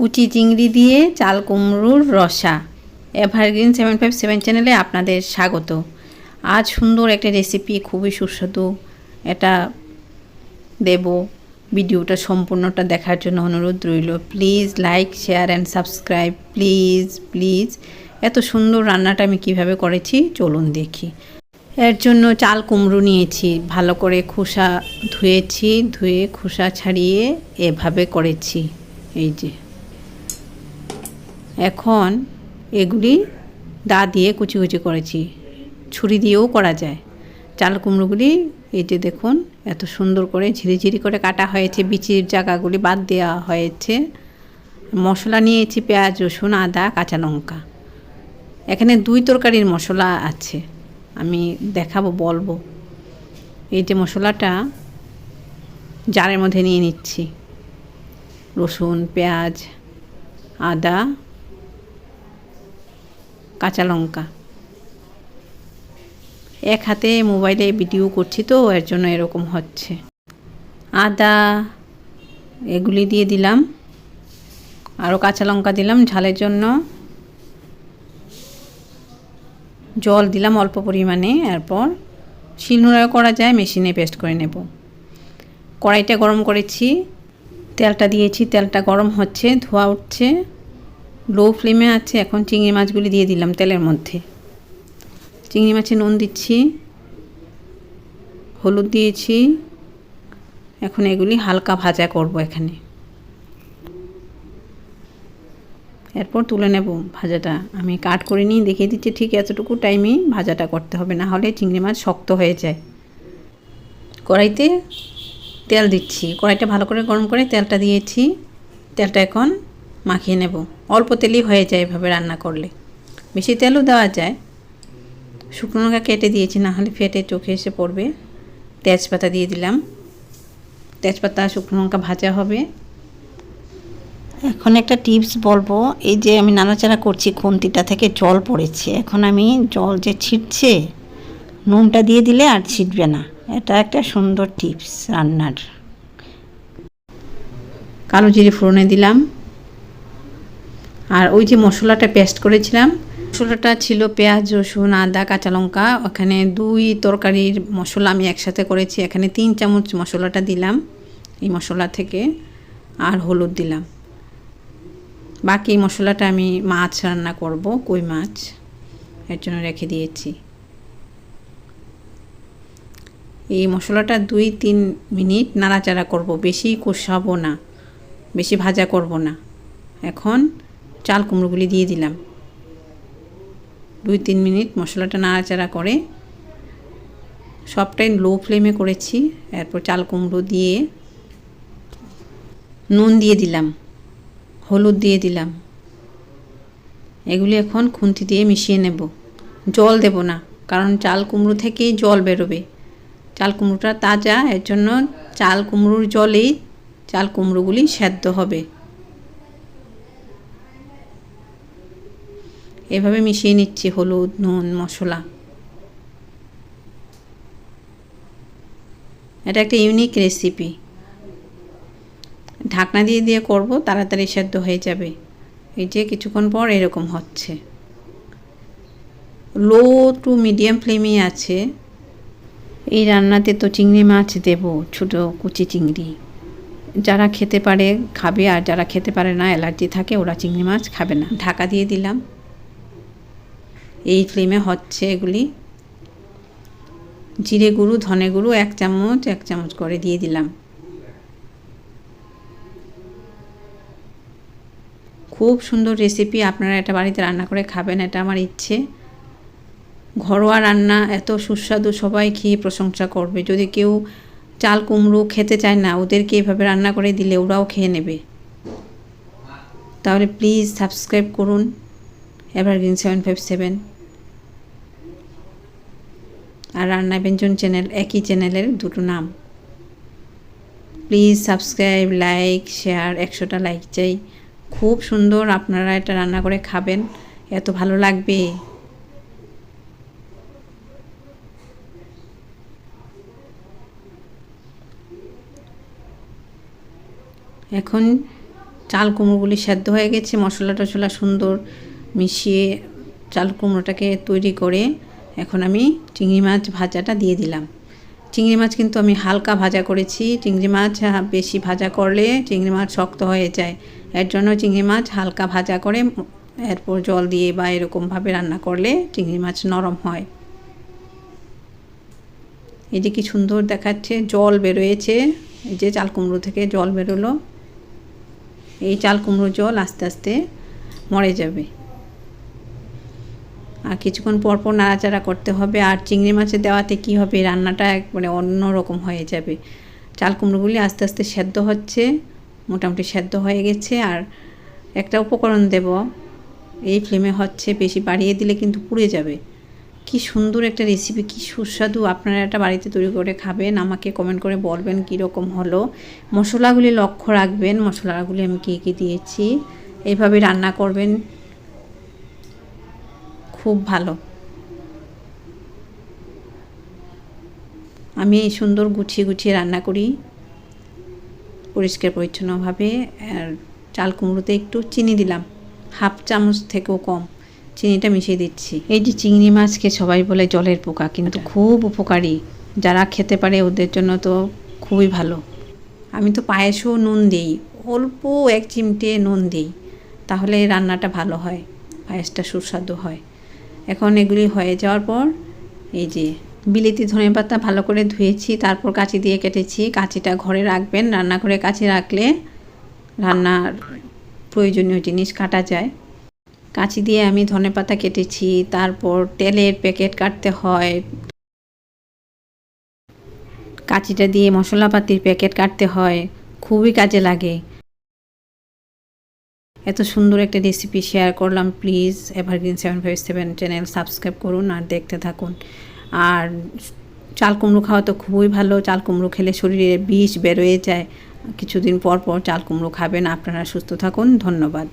কুচি চিংড়ি দিয়ে চাল কুমড়োর রসা। এভারগ্রিন সেভেন ফাইভ সেভেন চ্যানেলে আপনাদের স্বাগত। আজ সুন্দর একটা রেসিপি, খুবই সুস্বাদু। এটা দেব ভিডিওটা সম্পূর্ণটা দেখার জন্য অনুরোধ রইল। Please like, share and subscribe. Please please, এত সুন্দর রান্নাটা আমি কীভাবে করেছি চলুন দেখি। এর জন্য চাল কুমড়ো নিয়েছি। ভালো করে খোসা ধুয়েছি, ধুয়ে খোসা ছাড়িয়ে এভাবে করেছি। এই যে। এখন এগুলি দা দিয়ে কুচি কুচি করেছি। ছুরি দিয়েও করা যায়। চাল কুমড়োগুলি এই যে দেখুন, এত সুন্দর করে ঝিরিঝিরি করে কাটা হয়েছে, বিচির জায়গাগুলি বাদ দেওয়া হয়েছে। মশলা নিয়েছি পেঁয়াজ, রসুন, আদা, কাঁচা লঙ্কা। এখানে দুই তরকারির মশলা আছে, আমি দেখাবো, বলব। এই যে মশলাটা জারের মধ্যে নিয়ে নিচ্ছি। রসুন, পেঁয়াজ, আদা কাঁচা লঙ্কা। এক হাতে মোবাইলে ভিডিও করছি তো, এর জন্য এরকম হচ্ছে। আদা এগুলি দিয়ে দিলাম। আরও কাঁচা লঙ্কা দিলাম ঝালের জন্য। জল দিলাম অল্প পরিমাণে, এরপর শিলনোড়াও করা যায়, মেশিনে পেস্ট করে নেব। কড়াইটা গরম করেছি। তেলটা দিয়েছি, তেলটা গরম হচ্ছে, ধোয়া উঠছে। লো ফ্লেমে আছে, এখন চিংড়ি মাছগুলি দিয়ে দিলাম তেলের মধ্যে। চিংড়ি মাছে নুন দিচ্ছি, হলুদ দিয়েছি, এখন এগুলি হালকা ভাজা করব এখানে। এরপর তুলে নেব ভাজাটা। আমি কাট করে নিয়ে দেখিয়ে দিচ্ছি, ঠিক এতটুকু টাইমে ভাজাটা করতে হবে, না হলে চিংড়ি মাছ শক্ত হয়ে যায়। কড়াইতে তেল দিচ্ছি, কড়াইটা ভালো করে গরম করে তেলটা দিয়েছি, তেলটা এখন মাখিয়ে নেব। অল্প তেলই হয়ে যায় এভাবে রান্না করলে। বেশি তেলও দেওয়া যায়। শুকনো লঙ্কা কেটে দিয়েছি, না হলে ফেটে চোখে এসে পড়বে। তেজপাতা দিয়ে দিলাম। তেজপাতা, শুকনো লঙ্কা ভাজা হবে। এখন একটা টিপস বলব, এই যে আমি নাড়াচাড়া করছি, খুন্তিটা থেকে জল পড়েছে। এখন আমি জল যে ছিটছে, নুনটা দিয়ে দিলে আর ছিটবে না। এটা একটা সুন্দর টিপস রান্নার। কালো জিরে ফোড়নে দিলাম। আর ওই যে মশলাটা পেস্ট করেছিলাম, মশলাটা ছিল পেঁয়াজ, রসুন, আদা, কাঁচা লঙ্কা। ওখানে দুই তরকারির মশলা আমি একসাথে করেছি। এখানে তিন চামচ মশলাটা দিলাম, এই মশলা থেকে, আর হলুদ দিলাম। বাকি মশলাটা আমি মাছ রান্না করব, কই মাছ, এর জন্য রেখে দিয়েছি। এই মশলাটা দুই তিন মিনিট নাড়াচাড়া করব, বেশি কষাবো না, বেশি ভাজা করব না। এখন চাল কুমড়োগুলি দিয়ে দিলাম। দুই তিন মিনিট মশলাটা নাড়াচাড়া করে সবটাই লো ফ্লেমে করেছি। এরপর চাল কুমড়ো দিয়ে নুন দিয়ে দিলাম, হলুদ দিয়ে দিলাম। এগুলি এখন খুন্তি দিয়ে মিশিয়ে নেব। জল দেব না, কারণ চাল কুমড়ো থেকেই জল বেরোবে। চাল কুমড়োটা তাজা, এর জন্য চাল কুমড়োর জলেই চাল কুমড়োগুলি সেদ্ধ হবে। এভাবে মিশিয়ে নিচ্ছি হলুদ, নুন, মশলা। এটা একটা ইউনিক রেসিপি ঢাকনা দিয়ে দিয়ে করব, তাড়াতাড়ি সেদ্ধ হয়ে যাবে। এই যে কিছুক্ষণ পর এরকম হচ্ছে। লো টু মিডিয়াম ফ্লেমে আছে। এই রান্নাতে তো চিংড়ি মাছ দেব, ছোট কুচি চিংড়ি। যারা খেতে পারে খাবে, আর যারা খেতে পারে না, অ্যালার্জি থাকে, ওরা চিংড়ি মাছ খাবে না। ঢাকা দিয়ে দিলাম। এই ফ্লেমে হচ্ছে এগুলি। জিরে গুঁড়ো, ধনে গুঁড়ো, এক চামচ এক চামচ করে দিয়ে দিলাম। খুব সুন্দর রেসিপি আপনারা এটা বাড়িতে রান্না করে খাবেন, এটা আমার ইচ্ছে। ঘরোয়া রান্না এত সুস্বাদু, সবাই খেয়ে প্রশংসা করবে। যদি কেউ চাল কুমড়ো খেতে চায় না, ওদেরকে এভাবে রান্না করে দিলে ওরাও খেয়ে নেবে। তাহলে প্লিজ সাবস্ক্রাইব করুন। এভারগ্রিন সেভেন ফাইভ সেভেন আর রান্না ব্যঞ্জন চ্যানেল একই চ্যানেলের দুটো নাম। প্লিজ সাবস্ক্রাইব লাইক শেয়ার একশোটা লাইক চাই। খুব সুন্দর আপনারা এটা রান্না করে খাবেন। এত ভালো লাগবে। এখন চাল কুমড়োগুলি সেদ্ধ হয়ে গেছে মশলা টশলা সুন্দর মিশিয়ে চাল কুমড়োটাকে তৈরি করে এখন আমি চিংড়ি মাছ ভাজাটা দিয়ে দিলাম। চিংড়ি মাছ কিন্তু আমি হালকা ভাজা করেছি। চিংড়ি মাছ বেশি ভাজা করলে চিংড়ি মাছ শক্ত হয়ে যায়। এর জন্য চিংড়ি মাছ হালকা ভাজা করে এরপর জল দিয়ে বা এরকমভাবে রান্না করলে চিংড়ি মাছ নরম হয়। এই যে কি সুন্দর দেখাচ্ছে, জল বেরোয়েছে। এই যে চাল কুমড়ো থেকে জল বেরোলো। এই চাল কুমড়ো জল আস্তে আস্তে মরে যাবে। আর কিছুক্ষণ পর পর নাড়াচাড়া করতে হবে আর চিংড়ি মাছের দেওয়াতে কি হবে? রান্নাটা একবারে অন্য রকম হয়ে যাবে। চাল কুমড়োগুলি আস্তে আস্তে সেদ্ধ হচ্ছে, মোটামুটি সেদ্ধ হয়ে গেছে আর একটা উপকরণ দেব। এই ফ্লেমে হচ্ছে বেশি বাড়িয়ে দিলে কিন্তু পুড়ে যাবে। কি সুন্দর একটা রেসিপি কি সুস্বাদু। আপনারা একটা বাড়িতে তৈরি করে খাবেন, আমাকে কমেন্ট করে বলবেন কীরকম হলো। মশলাগুলি লক্ষ্য রাখবেন, মশলাগুলি আমি কী কী দিয়েছি এইভাবে রান্না করবেন। খুব ভালো। আমি এই সুন্দর গুছিয়ে গুছিয়ে রান্না করি পরিষ্কার পরিচ্ছন্নভাবে আর চাল কুমড়োতে একটু চিনি দিলাম হাফ চামচ থেকেও কম চিনিটা মিশিয়ে দিচ্ছি। এই যে চিংড়ি মাছকে সবাই বলে জলের পোকা কিন্তু খুব উপকারী যারা খেতে পারে ওদের জন্য তো খুবই ভালো। আমি তো পায়েসও নুন দিই অল্প এক চিমটে নুন দিই তাহলে রান্নাটা ভালো হয় পায়েসটা সুস্বাদু হয়। এখন এগুলি হয়ে যাওয়ার পর এই যে বিলিতি ধনে পাতা ভালো করে ধুয়েছি, তারপর কাঁচি দিয়ে কেটেছি। কাঁচিটা ঘরে রাখবেন, রান্না করে কাছে রাখলে রান্নার প্রয়োজনীয় জিনিস কাটা যায়। কাঁচি দিয়ে আমি ধনে পাতা কেটেছি, তারপর তেলের প্যাকেট কাটতে হয়। কাঁচিটা দিয়ে মশলাপাতির প্যাকেট কাটতে হয়, খুবই কাজে লাগে। এত সুন্দর একটা রেসিপি শেয়ার করলাম please evergreen seven five seven channel subscribe করুন আর দেখতে থাকুন। আর চাল কুমড়ো খাওয়া তো খুবই ভালো, চাল কুমড়ো খেলে শরীরে বিষ বেরোয়ে যায়। কিছুদিন পর পর চাল কুমড়ো খাবেন, আপনারা সুস্থ থাকুন, ধন্যবাদ।